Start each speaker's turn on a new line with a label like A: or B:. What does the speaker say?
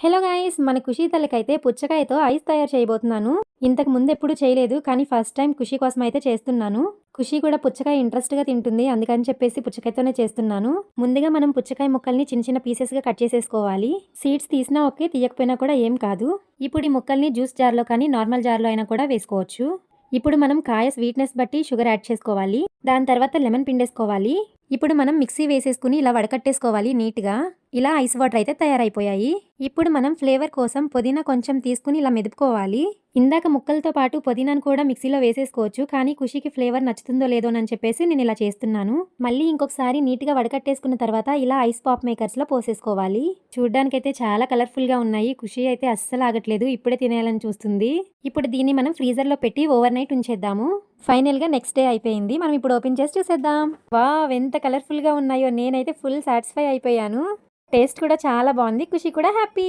A: Hello guys మన ఖుషి తల్లికైతే పుచ్చకాయతో ice తయారు చేయబోతున్నాను. ఇంతకు ముందు ఎప్పుడు చేయలేదు కానీ ఫస్ట్ టైం ఖుషి కోసం అయితే చేస్తున్నాను. ఖుషి కూడా పుచ్చకాయ ఇంట్రెస్ట్గా తింటుంది అందుకని చెప్పేసి పుచ్చకాయతోనే చేస్తున్నాను. ముందుగా మనం పుచ్చకాయ ముక్కల్ని చిన్న చిన్న పీసెస్గా కట్ చేసేసుకోవాలి. సీడ్స్ తీసినా ఓకే తీయకపోయినా కూడా ఏం కాదు. ఇప్పుడు ఈ ముక్కల్ని జ్యూస్ జార్లో కానీ నార్మల్ జార్లో అయినా కూడా వేసుకోవచ్చు. ఇప్పుడు మనం కాయ స్వీట్నెస్ బట్టి షుగర్ యాడ్ చేసుకోవాలి. దాని తర్వాత లెమన్ పిండేసుకోవాలి. ఇప్పుడు మనం మిక్సీ వేసేసుకుని ఇలా వడకట్టేసుకోవాలి నీట్గా. ఇలా ఐస్ వాటర్ అయితే తయారైపోయాయి. ఇప్పుడు మనం ఫ్లేవర్ కోసం పుదీనా కొంచెం తీసుకుని ఇలా మెదుపుకోవాలి. ఇందాక ముక్కలతో పాటు పుదీనాను కూడా మిక్సీలో వేసేసుకోవచ్చు. కానీ ఖుషికి ఫ్లేవర్ నచ్చుతుందో లేదో అని చెప్పేసి నేను ఇలా చేస్తున్నాను. మళ్ళీ ఇంకొకసారి నీట్గా వడకట్టేసుకున్న తర్వాత ఇలా ఐస్ పాప్ మేకర్స్లో పోసేసుకోవాలి. చూడ్డానికైతే చాలా కలర్ఫుల్గా ఉన్నాయి. ఖుషి అయితే అస్సలు ఆగట్లేదు. ఇప్పుడే తినేయాలని చూస్తుంది. ఇప్పుడు దీన్ని మనం ఫ్రీజర్లో పెట్టి ఓవర్ నైట్ ఉంచేద్దాము. ఫైనల్గా నెక్స్ట్ డే అయిపోయింది. మనం ఇప్పుడు ఓపెన్ చేసి చూసేద్దాం. వా ఎంత కలర్ఫుల్గా ఉన్నాయో. నేనైతే ఫుల్ సాటిస్ఫై అయిపోయాను. టేస్ట్ కూడా చాలా బాగుంది. ఖుషి కూడా హ్యాపీ.